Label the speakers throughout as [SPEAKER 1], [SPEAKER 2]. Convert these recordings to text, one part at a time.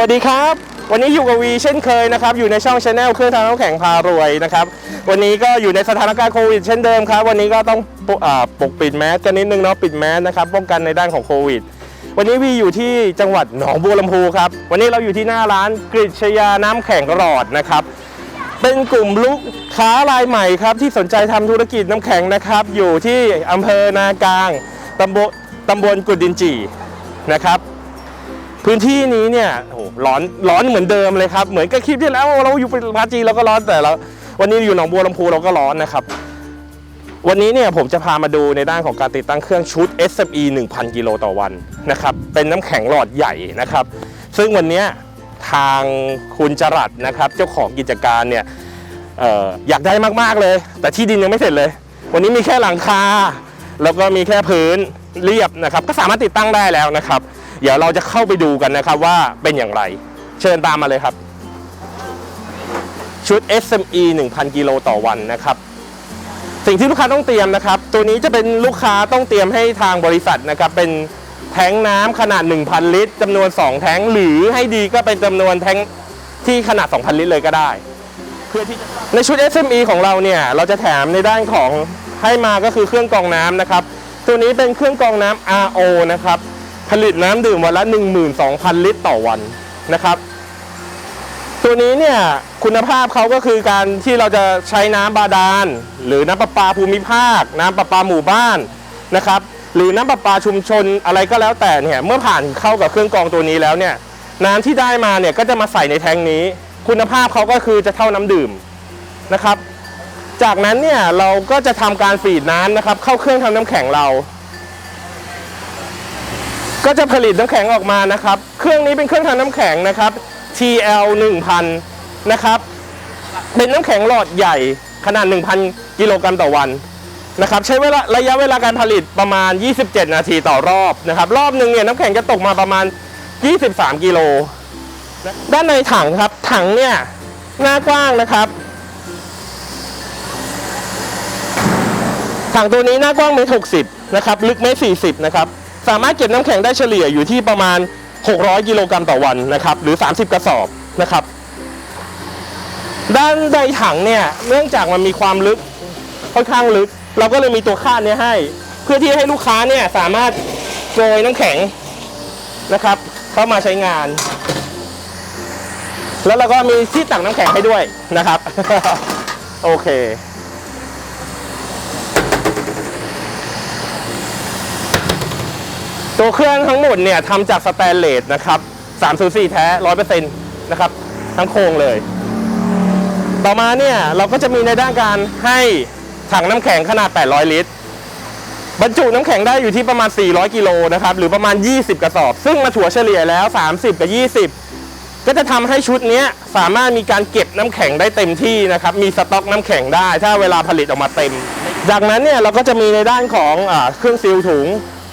[SPEAKER 1] วัสดีครับ วันนี้อยู่กับวีเช่นเคยนะครับ อยู่ในช่องชาแนลเครื่องทำน้ำแข็งพารวยนะครับ วันนี้ก็อยู่ในสถานการณ์โควิดเช่นเดิมครับ วันนี้ก็ต้องปกอ่าปกปิดแมสกันนิดนึงเนาะปิดแมสนะครับป้องกันในด้านของโควิด วันนี้วีอยู่ที่จังหวัดหนองบัวลำพูครับ วันนี้เราอยู่ที่หน้าร้านกฤษยาน้ำแข็งหลอดนะครับ เป็นกลุ่มลูกค้ารายใหม่ครับที่สนใจทำธุรกิจน้ำแข็งนะครับ อยู่ที่อำเภอนากลางตำบลตำบลกุดดินจีนะครับพื้นที่นี้เนี่ยโห ร้อนร้อนเหมือนเดิมเลยครับ เหมือนกับคลิปที่แล้วเราอยู่ปาจีเราก็ร้อนแต่เราวันนี้อยู่หนองบัวลำพูเราก็ร้อนนะครับ วันนี้เนี่ยผมจะพามาดูในด้านของการติดตั้งเครื่องชุด SME 1,000 กิโลต่อวันนะครับ เป็นน้ำแข็งหลอดใหญ่นะครับ ซึ่งวันนี้ทางคุณจรัดนะครับ เจ้าของกิจการเนี่ยอออยากได้มากๆเลย แต่ที่ดินยังไม่เสร็จเลย วันนี้มีแค่หลังคาแล้วก็มีแค่พื้นเรียบนะครับ ก็สามารถติดตั้งได้แล้วนะครับ เดี๋ยวเราจะเข้าไปดูกันนะครับว่าเป็นอย่างไร เชิญตามมาเลยครับ ชุด SME 1,000 กิโลต่อวันนะครับ สิ่งที่ลูกค้าต้องเตรียมนะครับ ตัวนี้จะเป็นลูกค้าต้องเตรียมให้ทางบริษัทนะครับเป็นแท้งน้ำขนาด 1,000 ลิตรจำนวน 2 แท้งหรือให้ดีก็เป็นจำนวนแท้งที่ขนาด 2,000 ลิตรเลยก็ได้ เพื่อที่ในชุด SME ของเราเนี่ย เราจะแถมในด้านของให้มาก็คือเครื่องกรองน้ำนะครับ ตัวนี้เป็นเครื่องกรองน้ำ RO นะครับ ผลิตน้ำดื่มวันละ 12,000 ลิตรต่อวันนะครับ ตัวนี้เนี่ยคุณภาพเขาก็คือการที่เราจะใช้น้ำบาดาล หรือน้ำประปาภูมิภาค น้ำประปาหมู่บ้านนะครับหรือน้ำประปาชุมชนอะไรก็แล้วแต่เนี่ยเมื่อผ่านเข้ากับเครื่องกรองตัวนี้แล้วเนี่ยน้ำที่ได้มาเนี่ยก็จะมาใส่ในแทงนี้ คุณภาพเขาก็คือจะเท่าน้ำดื่มนะครับ จากนั้นเนี่ยเราก็จะทำการฟีดน้ำนะครับ เข้าเครื่องทำน้ำแข็งเรา ก็จะผลิตน้ำแข็งออกมานะครับ เครื่องนี้เป็นเครื่องทำน้ำแข็งนะครับ TL 1000 นะครับ เป็นน้ำแข็งหลอดใหญ่ขนาด 1,000 กิโลกรัมต่อวันนะครับ ใช้เวลาระยะเวลาการผลิตประมาณ 27 นาทีต่อรอบนะครับ รอบหนึ่งเนี่ยน้ำแข็งจะตกมาประมาณ 23 กิโล ด้านในถังครับ ถังเนี่ยหน้ากว้างนะครับ ถังตัวนี้หน้ากว้างเมตรหกสิบนะครับ ลึกเมตรสี่สิบนะครับ สามารถเก็บน้ำแข็งได้เฉลี่ยอยู่ที่ประมาณ 600 กิโลกรัมต่อวันนะครับ หรือ 30 กระสอบนะครับ ด้านในถังเนี่ยเนื่องจากมันมีความลึกค่อนข้างลึก เราก็เลยมีตัวคาดเนี้ให้ เพื่อที่ให้ลูกค้าเนี่ยสามารถโกยน้ำแข็งนะครับ เข้ามาใช้งาน แล้วเราก็มีที่ตักน้ำแข็งให้ด้วยนะครับ โอเค ตัวเครื่องทั้งหมดเนี่ยทำจากสแตนเลสนะครับ304แท้100%นต์นะครับทั้งโครงเลย ต่อมาเนี่ยเราก็จะมีในด้านการให้ถังน้ำแข็งขนาด 800 ลิตร บรรจุน้ำแข็งได้อยู่ที่ประมาณ 400 กิโลนะครับหรือประมาณ 20 กระสอบ ซึ่งมาถัวเฉลี่ยแล้ว 30 กับ 20 ก็จะทำให้ชุดนี้สามารถมีการเก็บน้ำแข็งได้เต็มที่นะครับมีสต็อกน้ำแข็งได้ ถ้าเวลาผลิตออกมาเต็ม จากนั้นเนี่ยเราก็จะมีในด้านของอเครื่องซีลถุง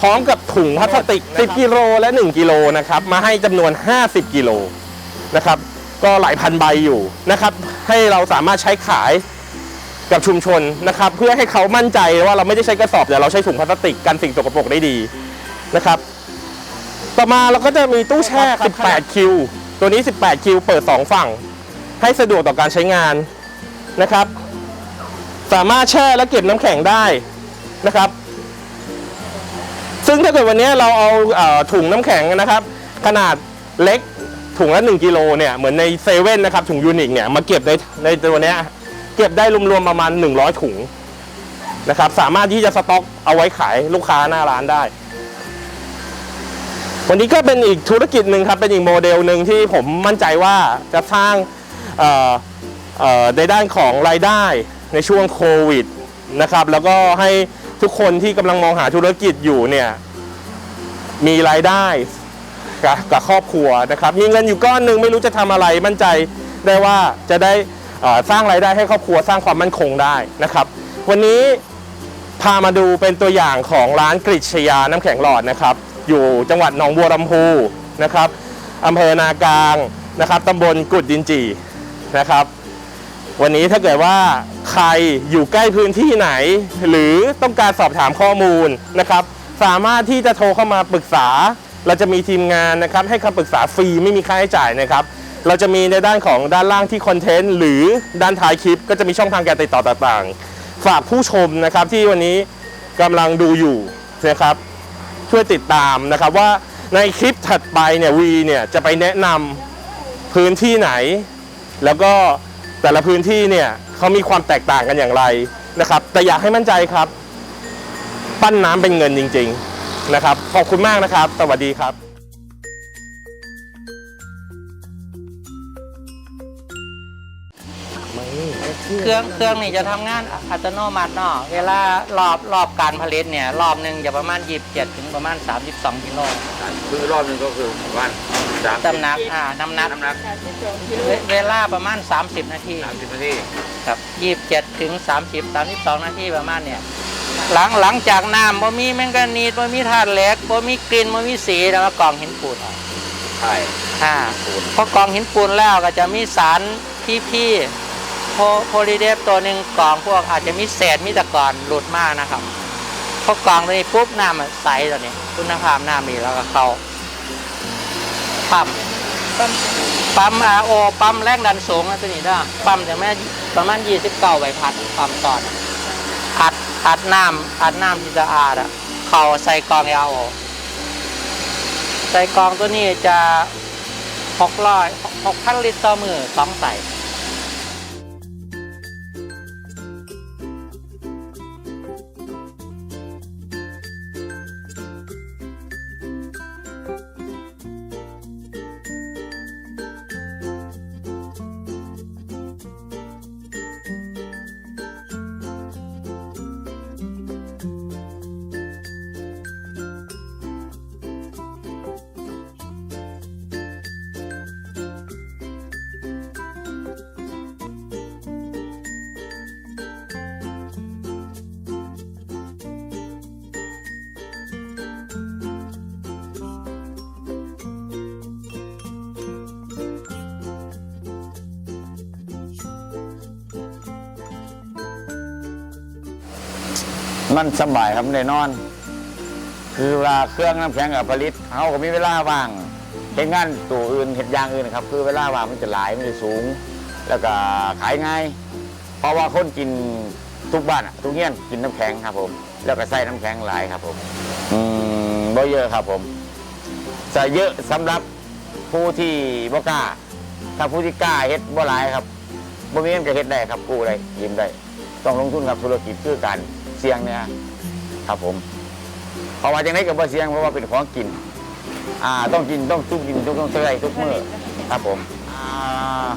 [SPEAKER 1] พร้อมกับถุงพลาสติก 10 กิโลและ 1 กิโลนะครับ มาให้จำนวน 50 กิโลนะครับ ก็หลายพันใบอยู่นะครับ ให้เราสามารถใช้ขายกับชุมชนนะครับ เพื่อให้เขามั่นใจว่าเราไม่ได้ใช้กระสอบแต่เราใช้ถุงพลาสติกกันสิ่งสกปรกได้ดีนะครับ ต่อมาเราก็จะมีตู้แช่ 18 คิว ตัวนี้ 18 คิว เปิด 2 ฝั่ง ให้สะดวกต่อการใช้งานนะครับ สามารถแช่และเก็บน้ำแข็งได้นะครับ ซึ่งถ้าเกิดวันนี้เราเอาเอ่อถุงน้ำแข็งนะครับ ขนาดเล็กถุงละ1กิโลเนี่ยเหมือนในเซเว่นนะครับถุงยูนิคเนี่ยมาเก็บในในตัวเนี้ยเก็บได้รวมๆประมาณ 100 ถุงนะครับสามารถที่จะสต็อกเอาไว้ขายลูกค้าหน้าร้านได้ วันนี้ก็เป็นอีกธุรกิจหนึ่งครับเป็นอีกโมเดลหนึ่งที่ผมมั่นใจว่าจะสร้างในด้านของรายได้ในช่วงโควิดนะครับแล้วก็ให้ ทุกคนที่กำลังมองหาธุรกิจอยู่เนี่ยมีรายได้กับกับครอบครัวนะครับ มีเงินอยู่ก้อนหนึ่งไม่รู้จะทำอะไรมั่นใจได้ว่าจะได้สร้างรายได้ให้ครอบครัวสร้างความมั่นคงได้นะครับ วันนี้พามาดูเป็นตัวอย่างของร้านกฤษยาน้ำแข็งหลอดนะครับ อยู่จังหวัดหนองบัวลำพูนะครับอำเภอนากลางนะครับตำบลกุดดินจีนะครับ วันนี้ถ้าเกิดว่าใครอยู่ใกล้พื้นที่ไหน หรือต้องการสอบถามข้อมูลนะครับ สามารถที่จะโทรเข้ามาปรึกษา เราจะมีทีมงานนะครับ ให้คำปรึกษาฟรีไม่มีค่าใช้จ่ายนะครับ เราจะมีในด้านของด้านล่างที่คอนเทนต์หรือด้านท้ายคลิป ก็จะมีช่องทางการติดต่อต่างๆ ฝากผู้ชมนะครับที่วันนี้กำลังดูอยู่นะครับ ช่วยติดตามนะครับว่าในคลิปถัดไปเนี่ยวีเนี่ยจะไปแนะนำพื้นที่ไหน แล้วก็ แต่ละพื้นที่เนี่ยเขามีความแตกต่างกันอย่างไรนะครับ แต่อยากให้มั่นใจครับ ปั้นน้ำเป็นเงินจริง ๆ นะครับ ขอบคุณมากนะครับ สวัสดีครับ
[SPEAKER 2] เครื่องเครื่องนี่จะทำงานอัตโนมัติเนาะเวลารอบรอบการผลิตเนี่ยรอบหนึ่งจะประมาณ 27 ถึงประมาณ 32กิโล
[SPEAKER 3] คือรอบหนึงก็คือประมาณสาม
[SPEAKER 2] น้ำหนักอ่าน้ำหนัก
[SPEAKER 3] น้ำหนัก
[SPEAKER 2] เวเวลาประมาณ 30 นาที
[SPEAKER 3] สามสิบนาที
[SPEAKER 2] ครับ27 ถึง 30 32 นาทีประมาณเนี่ยหลังหลังจากน้ำบ่มีแมงกานีสบ่มีธาตุเหล็กบ่มีกลิ่นบ่มีสีแล้วก็กรองหินปูนออก
[SPEAKER 3] ใช่
[SPEAKER 2] อ่าพอกรองหินปูนแล้วก็จะมีสารพี่พี่ โพโพลีเดฟตัวหนึ่งกรองพวกอาจจะมีเศษมีตะกอนหลุดมากนะครับพอกรองตัวนี้ปุ๊บน้ำมันใสตัวนี้คุณภาพน้ำดีแล้วก็เขาปั๊มปั๊มอาโอปั๊มแรงดันสูงนะตัวนี้ได้อปั๊มจะแม่ประมาณ29ใบพัดปั๊มต่อนะอัดอัดน้ำอัดน้ำที่สะอาดอะเขาใส่กองยาโอใส่กองตัวนี้จะหกร้อยหกพันลิตรต่อมือสองใส่
[SPEAKER 3] มันสบายครับแน่นอน คือเวลาเครื่องน้ำแข็งกับผลิตเขาก็มีเวลาว่างเห็นงานตัวอื่นเห็นอย่างอื่นครับ คือเวลาว่างมันจะหลายมันจะสูง แล้วก็ขายง่าย เพราะว่าคนกินทุกบ้านอะทุกเงี้ยนกินน้ำแข็งครับผม แล้วก็ใส่น้ำแข็งหลายครับผม อืมบ่เยอะครับผมใส่เยอะสำหรับผู้ที่บ่กล้า ถ้าผู้ที่กล้าเฮ็ดบ่หลายครับบ่มีเงินก็เฮ็ดได้ครับกู้ได้ยืมได้ ต้องลงทุนกับธุรกิจคือการ เสียงเนี่ยครับผมเพราะว่าจังไดก็บ่เสียงเพราะว่าเป็นของกินอ่าต้องกินต้องทุกกินทุกต้องเท่ทุกมื้อครับผมอ่า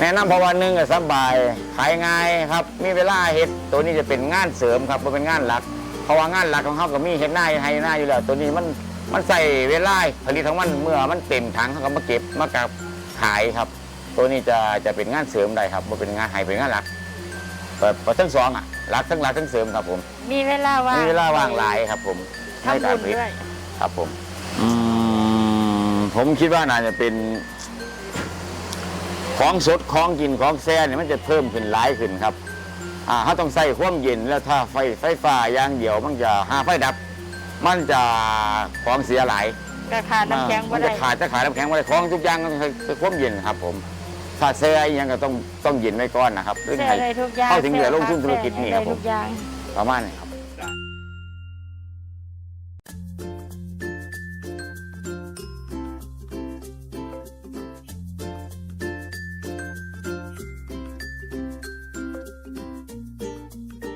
[SPEAKER 3] แนะนำเพราะว่าหนึ่งก็สบายขายง่ายครับ มีเวลาเฮ็ดตัวนี้จะเป็นงานเสริมครับบ่เป็นงานหลัก เพราะว่างานหลักของเขาก็มีเฮ็ดหน้าเฮ็ดไห้หน้าอยู่แล้ว ตัวนี้มันมันใส่เวลาผลิตของมันเมื่อมันเต็มถังเขาก็มาเก็บมากับขายครับ ตัวนี้จะจะเป็นงานเสริมได้ครับบ่เป็นงานไห้เป็นงานหลักแบบทั้งสองอะ หลักทั้งหลักทั้งเสริมครับผม
[SPEAKER 4] มีเวลาว่าง
[SPEAKER 3] มีเวลาว่างหลายครับผมใน
[SPEAKER 4] ทำ
[SPEAKER 3] การ
[SPEAKER 4] บุญ
[SPEAKER 3] ผลิต
[SPEAKER 4] ด้วย
[SPEAKER 3] ครับผมอืมผมคิดว่าน่าจะเป็น ของสดของกินของแซ่เนี่ยมันจะเพิ่มขึ้นหลายขึ้นครับ อ่าเขาต้องใส่ความเย็นแล้วถ้าไฟไฟฟ้าอย่างเดียวมันจะหาไฟดับ มันจะของเสียหลาย
[SPEAKER 4] กระขาดน้ำแข็ง
[SPEAKER 3] มั
[SPEAKER 4] บ่
[SPEAKER 3] น
[SPEAKER 4] ได้
[SPEAKER 3] จะขาดจะขาดน้ำแข็งไม่ได้ของทุกอย่างต้องใช้ความเย็นครับผม ถ้าแซ่อีกอยังก็ต้องต้องเย็นไว้ก่อนนะครับซึ่ง
[SPEAKER 4] แซ่
[SPEAKER 3] ให้
[SPEAKER 4] ได้ทุกอย่าง
[SPEAKER 3] เข้าถึงเหลือลงทุนธุรกิจนี่ครับผม
[SPEAKER 4] ได้ทุกอย่าง
[SPEAKER 3] ประมาณนี้ครับ